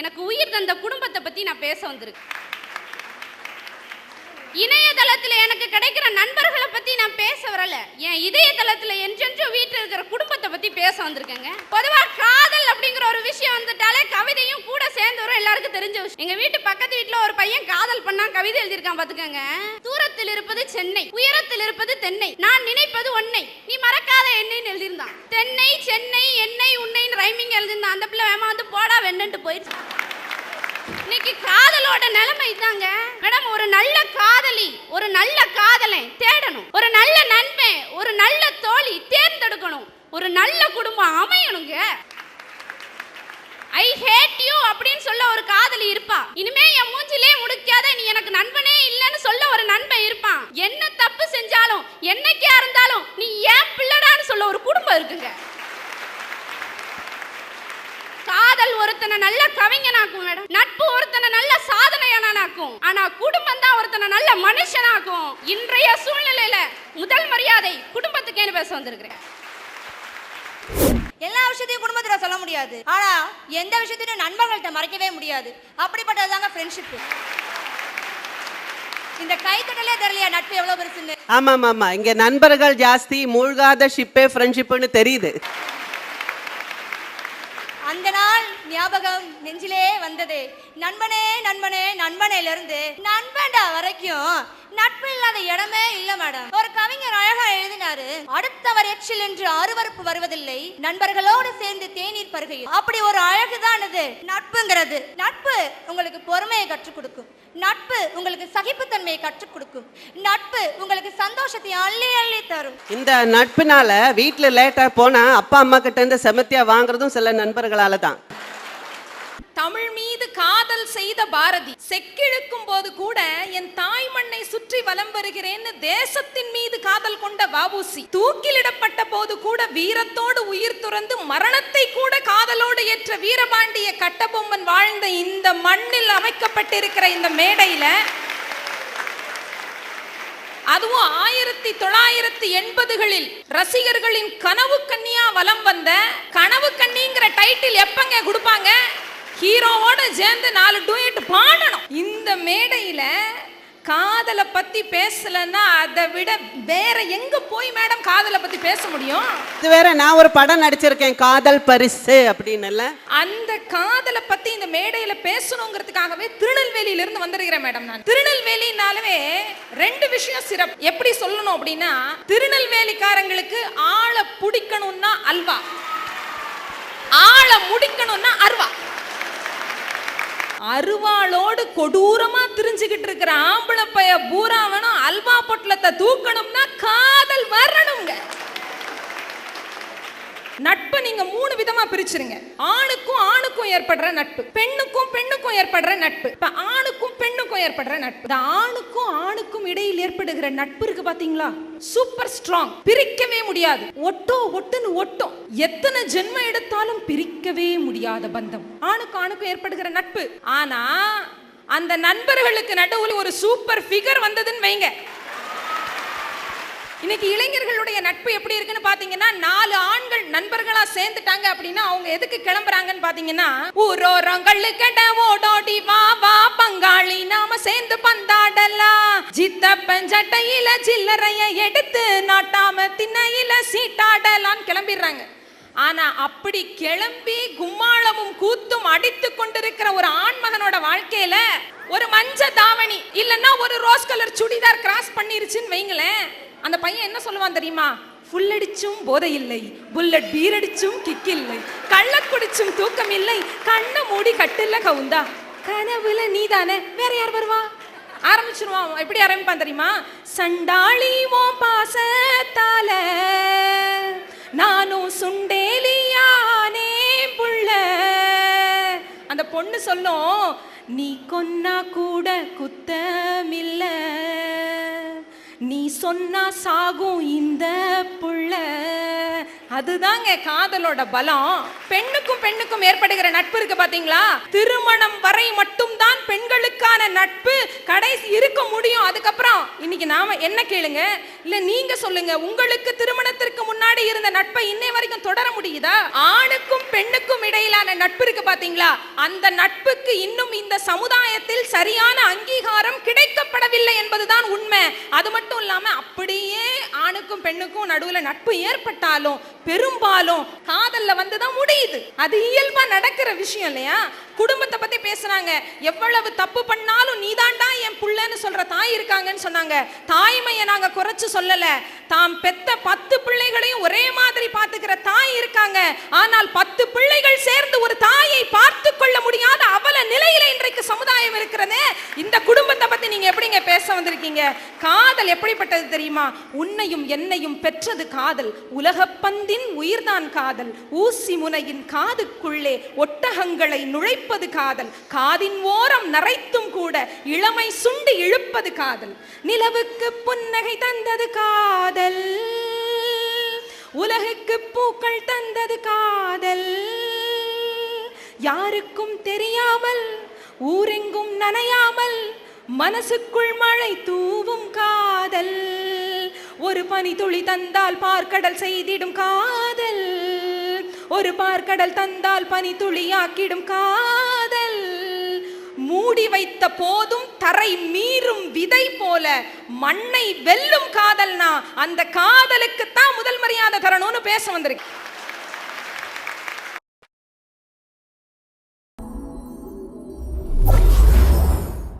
எனக்கு உயிர் தந்த குடும்பத்தை பத்தி நான் பேச வந்திருக்கேன். இணையதளத்தில் எனக்கு கிடைக்கிற நண்பர்களை பத்தி நான் பேச வரல. என் இதயதளத்தில் என்றென்றும் வீட்டில் இருக்கிற குடும்பத்தை பத்தி பேச வந்திருக்கேங்க. பொதுவாக காதல் அப்படிங்கிற ஒரு விஷயம் வந்துட்டாலே கவிதையும் கூட சேர்ந்து வரும் எல்லாருக்கும் தெரிஞ்ச விஷயம். எங்க வீட்டு பக்கத்து வீட்டுல ஒரு பையன் காதல் பண்ணா கவிதை எழுதியிருக்கான் பாத்துக்கங்க. தூரத்தில் இருப்பது சென்னை உயரத்தில் இருப்பது தென்னை நான் நினைப்பது ஒன்னை நீ மறக்காத என்னைன்னு எழுதியிருந்தான். தென்னை சென்னை என்னை உன்னைன்னு ரைமிங் எழுதியிருந்தான். அந்த பிள்ளை வேமா வந்து போடா வெண்ணன்ட்டு போயிடுச்சு. இன்னைக்கு காதலோட நிலைமை இதாங்க. மேடம் ஒரு நல்ல காதலி ஒரு நல்ல காதலை தேடணும். ஒரு நல்ல நண்பன் ஒரு நல்ல தோழி தேர்ந்தெடுக்கணும். ஒரு நல்ல குடும்பம் அமையணுங்க. ஐ ஹேட் யூ அப்படின்னு சொல்ல ஒரு காதலி இருப்பா. இனிமே என் மூஞ்சிலே முடிக்காத நீ எனக்கு நண்பனே இல்லைன்னு சொல்ல ஒரு நண்பன் இருப்பான். என்ன தப்பு செஞ்சாலும் என்னைக்கா இருந்தாலும் நீ ஏன் பிள்ளடான்னு சொல்ல ஒரு குடும்பம் இருக்குங்க காதல் ஒருத்தனை நல்ல கவிஞனாக்கும் மேடம். நட்பு ஒருத்தனை நல்ல சாதனையானாக்கும் ஆனா குடும்பம் தான் ஒருத்தனை நல்ல மனுஷனாக்கும். இன்றைய சூழ்நிலையில முதல் மரியாதை குடும்பத்துக்கேன்னு பேச வந்திருக்கிறேன். எல்லா விஷயத்தையும் குடும்பத்துல சொல்ல முடியாது. ஆனா எந்த விஷயத்தையும் நண்பர்கள்ட்ட மறைக்கவே முடியாது. அப்படிப்பட்டது தாங்க ஃப்ரெண்ட்ஷிப் இந்த கைத்தட்டலே தெரியலையா நட்பு எவ்வளவு பெருசுன்னு? ஆமாம் ஆமாம் இங்கே நண்பர்கள் ஜாஸ்தி மூழ்காத ஷிப்பே ஃப்ரெண்ட்ஷிப்புன்னு தெரியுது. அந்த நாள் ஞாபகம் நெஞ்சிலே வந்தது. நண்பனே நண்பனே நண்பனையில இருந்து நண்பன்டா வரைக்கும் நட்பு இல்லாத இடமே இல்ல மேடம். ஒரு கவிஞர் அழகா எழுதினாரு அடுத்தவர் எச்சில் என்று அருவருப்பு வருவதில்லை நண்பர்களோடு சேர்ந்து தேநீர் பருகையில். அப்படி ஒரு அழகுதான் அது நட்புங்கிறது. நட்பு உங்களுக்கு பொறுமையை கற்றுக் கொடுக்கும். நட்பு உங்களுக்கு சகிப்புத்தன்மையை கற்றுக் கொடுக்கும். நட்பு உங்களுக்கு சந்தோஷத்தை அள்ளி அள்ளி தரும். இந்த நட்புனால வீட்டுல லேட்டாக போனா அப்பா அம்மா கிட்ட இருந்து செமத்தியா வாங்குறதும் சில நண்பர்களால தான். தமிழ் மீது காதல் செய்த பாரதி. செக்கிழுக்கும் போது கூட என் தாய் மண்ணை சுற்றி வலம் வருகிறேன்னு தேசத்தின் மீது காதல் கொண்ட வாபூசி தூக்கிலிடப்பட்ட போது கூட வீரத்தோடு உயிர் துறந்து மரணத்தை கூட காதலோடு ஏற்ற வீரபாண்டிய கட்டபொம்மன் வாழ்ந்த இந்த மண்ணில் அமைக்கப்பட்டிருக்கிற இந்த மேடையில அதுவும் ஆயிரத்தி தொள்ளாயிரத்தி எண்பதுகளில் ரசிகர்களின் கனவு கண்ணியா வலம் வந்த கனவு கன்னிங்கிற டைட்டில் எப்பங்க கொடுப்பாங்க? ஹீரோவோட சேர்ந்து நாலு டூயட் பாடணும். இந்த மேடையில காதலை பத்தி பேசலன்னா அதை விட வேற எங்க போய் மேடம் காதலை பத்தி பேச முடியும்? இது வேற நான் ஒரு படம் நடிச்சிருக்கேன் காதல் பரிசு அப்படின்னு அந்த காதலை பத்தி இந்த மேடையில பேசணுங்கிறதுக்காகவே திருநெல்வேலியில இருந்து வந்திருக்கிறேன் மேடம் நான். திருநெல்வேலினாலவே ரெண்டு விஷயம் சிறப்பு. எப்படி சொல்லணும் அப்படின்னா திருநெல்வேலிக்காரங்களுக்கு ஆளை பிடிக்கணும்னா அல்வா. ஆளை முடிக்கணும்னா அருவா. அருவாளோடு கொடூரமா திரிஞ்சுக்கிட்டு இருக்கிற ஆம்பளை பைய பூராவனும் அல்வா பொட்டலத்தை தூக்கணும்னா காதல் வரணுங்க. நட்பு நீங்க மூணு விதமா பிரிச்சிருங்க. ஆணுக்கும் ஆணுக்கும் ஏற்படுற நட்பு பெண்ணுக்கும் பெண்ணுக்கும் ஏற்படுற நட்பு. இப்ப ஆணுக்கும் பெண்ணுக்கும் ஏற்படுற நட்பு. ஆணுக்கும் ஆணுக்கும் இடையில் ஏற்படுகிற நட்பு இருக்கு பாத்தீங்களா? சூப்பர் ஸ்ட்ராங் பிரிக்கவே முடியாது. ஒட்டோ ஒட்டுன்னு ஒட்டும். எத்தனை ஜென்மம் எடுத்தாலும் பிரிக்கவே முடியாத பந்தம். ஆணுக்கு ஆணுக்கும் ஏற்படுகிற நட்பு. ஆனா அந்த நண்பர்களுக்கு நடுவில் ஒரு சூப்பர் ஃபிகர் வந்ததுன்னு வைங்க. இன்னைக்கு இளைஞர்களுடைய நட்பு எப்படி இருக்குன்னு பாத்தீங்கன்னா நாலு ஆண்கள் நண்பர்களா சேர்ந்துட்டாங்க அப்படின்னா அவங்க எதுக்கு கிளம்புறாங்கன்னு பாத்தீங்கன்னா ஊரோரங்கள்ளு கெட்ட ஓடோடி வா வா பங்காளி நாம சேர்ந்து பந்தாடலாம் ஜித்தப்பன் சட்டையில சில்லறைய எடுத்து நாட்டாம திண்ணையில சீட்டாடலாம்னு கிளம்பிடுறாங்க. ஆனா அப்படி கிளம்பி கும்மாளமும் கூத்தும் அடித்து கொண்டிருக்கிற ஒரு ஆண்மகனோட வாழ்க்கையில ஒரு மஞ்ச தாவணி இல்லைன்னா ஒரு ரோஸ் கலர் சுடிதார் கிராஸ் பண்ணிருச்சுன்னு வைங்களேன். அந்த பையன் என்ன சொல்லுவான் தெரியுமா? ஃபுல் அடிச்சும் போதை இல்லை புல்லட் பீர் அடிச்சும் கிக் இல்லை கள்ள குடிச்சும் தூக்கம் இல்லை கண்ணை மூடி கட்டில்ல கவுந்தா. கனவுல நீ தானே வேற யார் வருவா? ஆரம்பிச்சிருவான் எப்படி ஆரம்பிப்பான் தெரியுமா? சண்டாளி ஓ பாசத்தால நானும் சுண்டேலியானே புள்ள. அந்த பொண்ணு சொல்லும் நீ கொன்னா கூட குத்தமில்ல. நீ சொன்னா சாகும் இந்த புள்ள. அதுதாங்க காதலோட பலம். பெண்ணுக்கும் பெண்ணுக்கும் ஏற்படுகிற நட்பு இருக்கு பாத்தீங்களா? திருமணம் வரை மட்டும்தான் பெண்களுக்கான நட்பு. கடைசி இருக்க முடியும். அதுக்கப்புறம் இன்னைக்கு நாம என்ன கேளுங்க? இல்ல நீங்க சொல்லுங்க. உங்களுக்கு திருமணத்திற்கு முன்னாடி இருந்த நட்பை இன்னை வரைக்கும் தொடர முடியுதா? ஆணுக்கும் பெண்ணுக்கும் இடையிலான நட்பு இருக்கு பாத்தீங்களா? அந்த நட்புக்கு இன்னும் இந்த சமுதாயத்தில் சரியான அங்கீகாரம் கிடைக்கப்படவில்லை என்பதுதான் உண்மை. அது மட்டும் இல்லாம அப்படியே ஆணுக்கும் பெண்ணுக்கும் நடுவுல நட்பு ஏற்பட்டாலும் பெரும்பாலும் காதல்ல வந்துதான் முடியுது. அது இயல்பா நடக்கிற விஷயம் இல்லையா? குடும்பத்தை பத்தி பேசுறாங்க. எவ்வளவு தப்பு பண்ணாலும் நீதாண்டா என் புள்ளன்னு சொல்ற தாய் இருக்காங்கன்னு சொன்னாங்க. தாய்மையை நாங்க குறைச்சு சொல்லல. தாம் பெத்த பத்து பிள்ளைகளையும் ஒரே மாதிரி பாத்துக்கிற தாய் இருக்காங்க. ஆனால் பத்து பிள்ளைகள் சேர்ந்து ஒரு தாயை பார்த்து கொள்ள முடியாத அவல நிலையில இன்றைக்கு சமுதாயம் இருக்கிறதே இந்த குடும்பத்தை பத்தி நீங்க எப்படிங்க பேச வந்திருக்கீங்க. காதல் எப்படிப்பட்டது தெரியுமா? உன்னையும் என்னையும் பெற்றது காதல். உலகப்பந்தின் உயிர்தான் காதல். ஊசி முனையின் காதுக்குள்ளே ஒட்டகங்களை நுழைப்பது காதல். காதின் ஓரம் நரைத்தும் கூட இளமை சுண்டி இழுப்பது காதல். நிலவுக்கு புன்னகை தந்தது காதல். உலகுக்கு பூக்கள் தந்தது காதல். யாருக்கும் தெரியாமல் ஊரெங்கும் நனையாமல் மனசுக்குள் மழை தூவும் காதல். ஒரு பனி துளி தந்தால் பார்க்கடல் செய்திடும் காதல். ஒரு பார்க்கடல் தந்தால் பனி துளியாக்கிடும் காதல். மூடி வைத்த போதும் தரை மீறும் விதை போல மண்ணை வெல்லும் காதல்னா அந்த காதலுக்கு தான் முதல் மரியாதை தரணும்னு பேச வந்திருக்கேன்